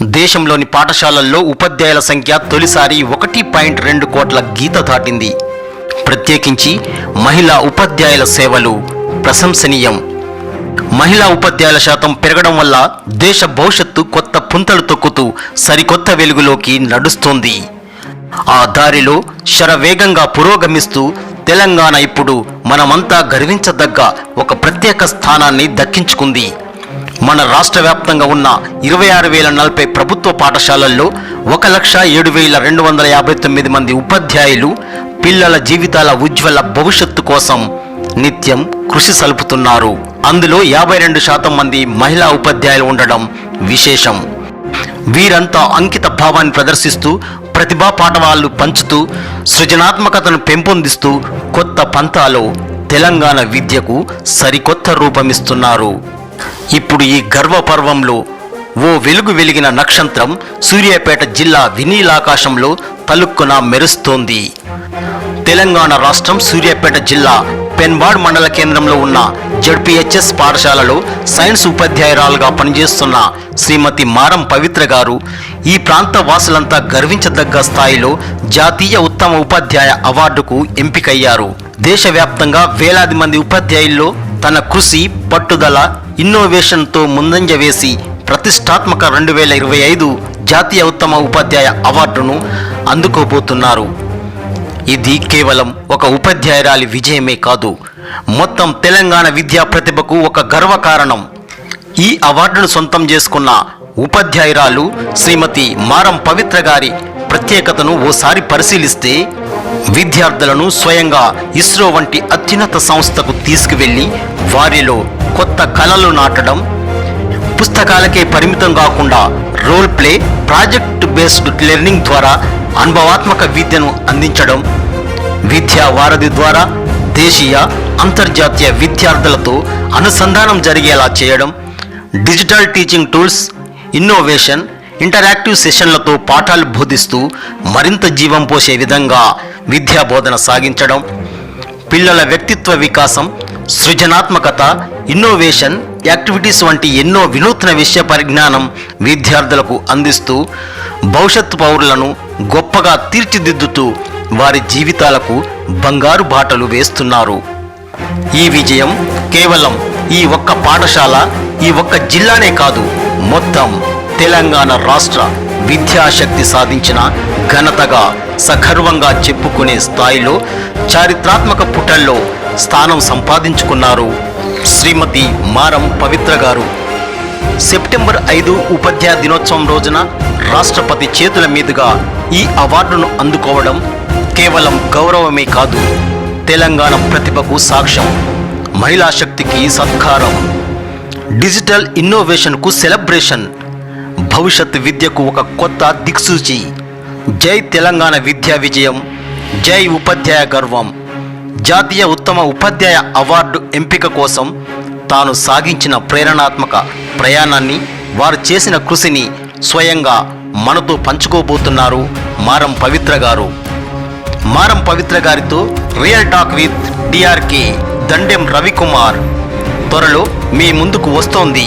దేశంలోని పాఠశాలల్లో ఉపాధ్యాయుల సంఖ్య తొలిసారి ఒకటి పాయింట్ రెండు కోట్ల గీత దాటింది. ప్రత్యేకించి మహిళా ఉపాధ్యాయుల సేవలు ప్రశంసనీయం. మహిళా ఉపాధ్యాయుల శాతం పెరగడం వల్ల దేశ భవిష్యత్తు కొత్త పుంతలు తొక్కుతూ సరికొత్త వెలుగులోకి నడుస్తోంది. ఆ దారిలో శరవేగంగా పురోగమిస్తూ తెలంగాణ ఇప్పుడు మనమంతా గర్వించదగ్గ ఒక ప్రత్యేక స్థానాన్ని దక్కించుకుంది. మన రాష్ట్ర వ్యాప్తంగా ఉన్న ఇరవై ఆరు వేల నలభై ప్రభుత్వ పాఠశాలల్లో ఒక లక్ష ఏడు వేల రెండు వందల యాభై తొమ్మిది మంది ఉపాధ్యాయులు పిల్లల జీవితాల ఉజ్వల భవిష్యత్తు కోసం నిత్యం కృషి సలుపుతున్నారు. అందులో యాభై రెండు శాతం మంది మహిళా ఉపాధ్యాయులు ఉండడం విశేషం. వీరంతా అంకిత భావాన్ని ప్రదర్శిస్తూ ప్రతిభా పాఠవాళ్ళు పంచుతూ సృజనాత్మకతను పెంపొందిస్తూ కొత్త పంతాలో తెలంగాణ విద్యకు సరికొత్త రూపమిస్తున్నారు. ఇప్పుడు ఈ గర్వపర్వంలో ఓ వెలుగు వెలిగిన నక్షత్రం సూర్యాపేట జిల్లా వినీలాకాశంలో తలుక్కున మెరుస్తోంది. తెలంగాణ రాష్ట్రం సూర్యాపేట జిల్లా పెన్బాడ్ మండల కేంద్రంలో ఉన్న జడ్పిహెచ్ఎస్ పాఠశాలలో సైన్స్ ఉపాధ్యాయురాలుగా పనిచేస్తున్న శ్రీమతి మారం పవిత్ర గారు ఈ ప్రాంత వాసులంతా గర్వించదగ్గ స్థాయిలో జాతీయ ఉత్తమ ఉపాధ్యాయ అవార్డుకు ఎంపికయ్యారు. దేశవ్యాప్తంగా వేలాది మంది ఉపాధ్యాయుల్లో తన కృషి పట్టుదల ఇన్నోవేషన్తో ముందంజ వేసి ప్రతిష్టాత్మక రెండు వేల ఇరవై ఐదు జాతీయ ఉత్తమ ఉపాధ్యాయ అవార్డును అందుకోబోతున్నారు. ఇది కేవలం ఒక ఉపాధ్యాయురాలి విజయమే కాదు మొత్తం తెలంగాణ విద్యా ప్రతిభకు ఒక గర్వకారణం ఈ అవార్డును సొంతం చేసుకున్న ఉపాధ్యాయురాలు శ్రీమతి మారం పవిత్ర గారి ప్రత్యేకతను ఓసారి పరిశీలిస్తే విద్యార్థులను స్వయంగా ఇస్రో వంటి అత్యున్నత సంస్థకు తీసుకువెళ్ళి వారిలో కొత్త కళలు నాటడం పుస్తకాలకే పరిమితం కాకుండా role play project based learning ద్వారా అనుభవాత్మక విద్యను అందించడం విద్యా వారధి ద్వారా దేశీయ అంతర్జాతీయ విద్యార్థులతో అనుసంధానం జరిగేలా చేయడం digital teaching tools innovation interactive సెషన్లతో పాఠాలు బోధిస్తూ మరింత జీవం పోసే విధంగా విద్యా బోధన సాగించడం పిల్లల వ్యక్తిత్వ వికాసం సృజనాత్మకత ఇన్నోవేషన్ యాక్టివిటీస్ వంటి ఎన్నో వినూత్న విషయ పరిజ్ఞానం విద్యార్థులకు అందిస్తూ భవిష్యత్తు పౌరులను గొప్పగా తీర్చిదిద్దుతూ వారి జీవితాలకు బంగారు బాటలు వేస్తున్నారు. ఈ విజయం కేవలం ఈ ఒక్క పాఠశాల ఈ ఒక్క జిల్లానే కాదు మొత్తం తెలంగాణ రాష్ట్ర విద్యాశక్తి సాధించిన ఘనతగా సగర్వంగా చెప్పుకునే స్థాయిలో చారిత్రాత్మక పుటల్లో స్థానం సంపాదించుకున్నారు శ్రీమతి మారం పవిత్ర గారు. సెప్టెంబర్ ఐదు ఉపాధ్యాయ దినోత్సవం రోజున రాష్ట్రపతి చేతుల మీదుగా ఈ అవార్డును అందుకోవడం కేవలం గౌరవమే కాదు తెలంగాణ ప్రతిభకు సాక్ష్యం. మహిళా శక్తికి సత్కారం. డిజిటల్ ఇన్నోవేషన్కు సెలబ్రేషన్. భవిష్యత్ విద్యకు ఒక కొత్త దిక్సూచి. జై తెలంగాణ విద్యా విజయం జై ఉపాధ్యాయ గర్వం. జాతీయ ఉత్తమ ఉపాధ్యాయ అవార్డు ఎంపిక కోసం తాను సాగించిన ప్రేరణాత్మక ప్రయాణాన్ని వారు చేసిన కృషిని స్వయంగా మనతో పంచుకోబోతున్నారు మారం పవిత్ర గారు. మారం పవిత్ర గారితో real talk with DRK Dandem Ravikumar. త్వరలో మీ ముందుకు వస్తోంది